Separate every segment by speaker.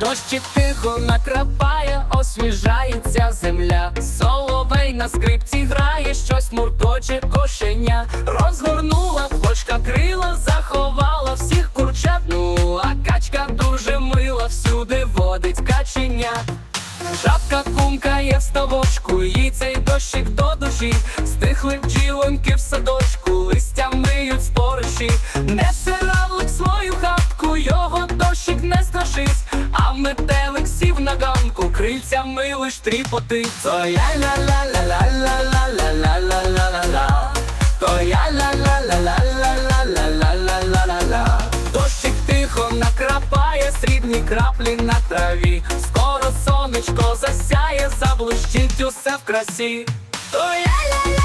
Speaker 1: Дощик тихо накрапає, освіжається земля. Соловей на скрипці грає, щось муркоче кошеня. Розгорнула квочка крила, заховала всіх курчат. Ну, а качка дуже мила, всюди водить каченя. Жабка кумкає в ставочку, їй цей дощик до душі. Стихли бджілоньки в садочку, метелик сів на ганку, крильцями лиш тріпотить. То я ла ла ла ла ла ла ла ла ла ла ла ла То я ла ла ла ла ла ла ла ла ла ла ла ла Дощик тихо накрапає, срібні краплі на траві. Скоро сонечко засяє, заблищить усе в красі. То я ла ла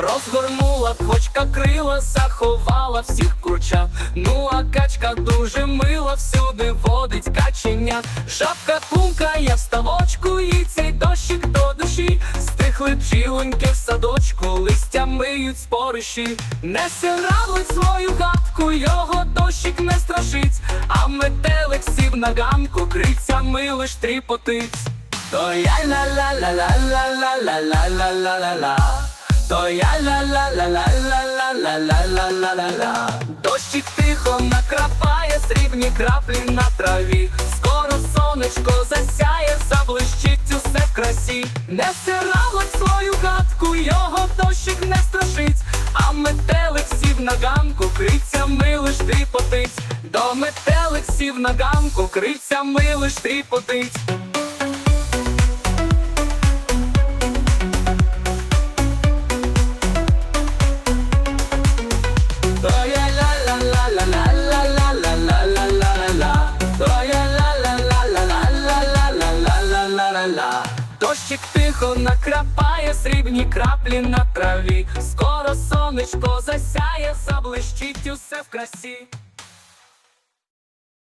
Speaker 1: Розгорнула квочка крила, заховала всіх курчат. Ну а качка дуже мила, всюди водить каченя. Жабка кумкає в ставочку, і цей дощик до душі. Стихли бджілоньки в садочку, листя миють спориші. Не сиравить свою гадку, його дощик не страшить, а метелик сів на ганку, крицями лиш тріпотить. То я ла ла ла ла ла ла ла ла ла ла ла То я ла Дощик тихо накрапає, срібні краплі на траві. Скоро сонечко засяє, заблищить усе в красі. Не сиралить свою гадку, його дощик не страшить, а метелик сів на ганку, крицями лиш тріпотить. До метелик сів на ганку, крицями лиш тріпотить. Тихо накрапає, срібні краплі на траві. Скоро сонечко засяє, заблищить усе в красі.